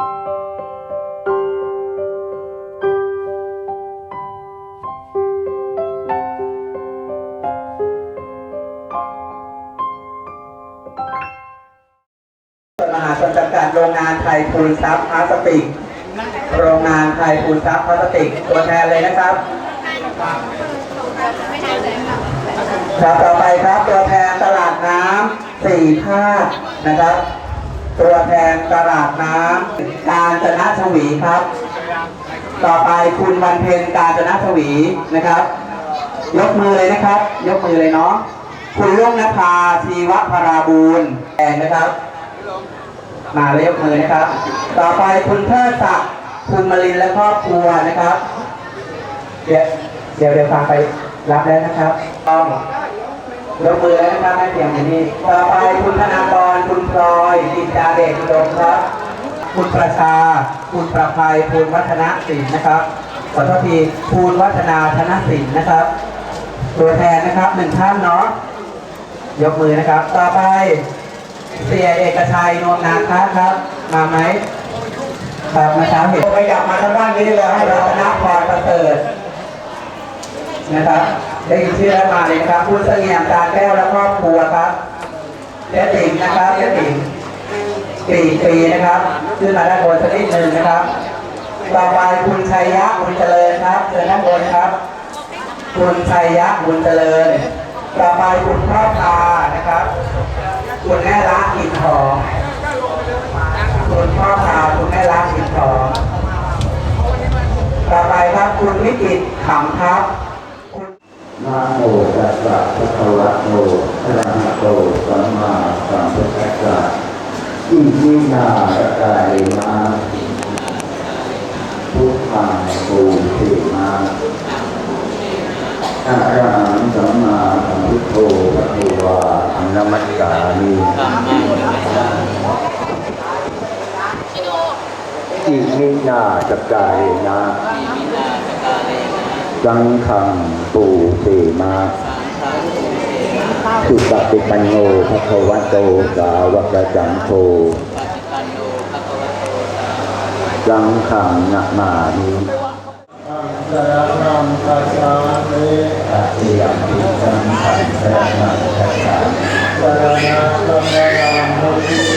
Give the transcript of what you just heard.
มหาชนจำกัดโรงงานไทยปูนซับพลาสติก โรงงานไทยปูนซับพลาสติก ตัวแทนเลยนะครับ ครับต่อไปครับตัวแทนตลาดน้ำสี่ภาคนะครับ ตัวแทนตลาดน้ำการจนะชวีครับ ต่อไปคุณวันเพ็ญการจนะชวีนะครับ ยกมือเลยนะครับ ยกมือเลยเนาะคุณลุงนภาชีวพราบูรณ์แดงนะครับ มาเลยยกมือนะครับ ต่อไปคุณเทิดศักดิ์คุณมลินและครอบครัวนะครับ เดี๋ยวเดี๋ยวเดี๋ยวฟังไปรับแล้วนะครับต้อง ยกมือแล้วนะครับให้เสียงอย่างนี้ต่อไปคุณธนากรคุณพลอยกิจดาเดชอุดมครับ คุณประชา คุณประภัยภูลวัฒนศิลป์นะครับขอโทษทีภูลวัฒนาธนศิลป์นะครับ ตัวแทนนะครับหนึ่งท่านเนาะยกมือนะครับ ต่อไปเสียเอกชัยนนนาคะครับ มาไหมครับมาเช้าเห็นไปกลับมาทางด้านนี้เลยให้รัตนพรประเสริฐนะครับ ได้ยินชื่อแล้วมาเลยครับคุณเสงี่ยมกาแก้วและครอบครัวครับเจ๊ติ๋มนะครับเจ๊ติ๋มปีปีนะครับขึ้นมาด้านบนสักนิดหนึ่งนะครับต่อไปคุณชัยยะบุญเจริญครับเชิญด้านบนครับ คุณชัยยะบุญเจริญต่อไปคุณพ่อพานะครับ คุณแม่รักอินทองคุณพ่อพาคุณแม่รักอินทองต่อไปครับคุณวิจิตขำครับ นะโมตัสสะภะคะวะโตอะระหะโตสัมมาสัมพุทธัสสะอิมินาสกายมาพุทธังปูติมาอะระหังสัมมาสัมพุทโธภะคะวาอันนมัสสามิอิมินาสกายนะ สังฆังปูติมาสุปฏิปันโนภะควะโตสาวกสังโฆสังฆังนะมามิสรณังคัจฉามิอติยมิสังฆังสรณังคัจฉามิสรณะสังฆังมุทิ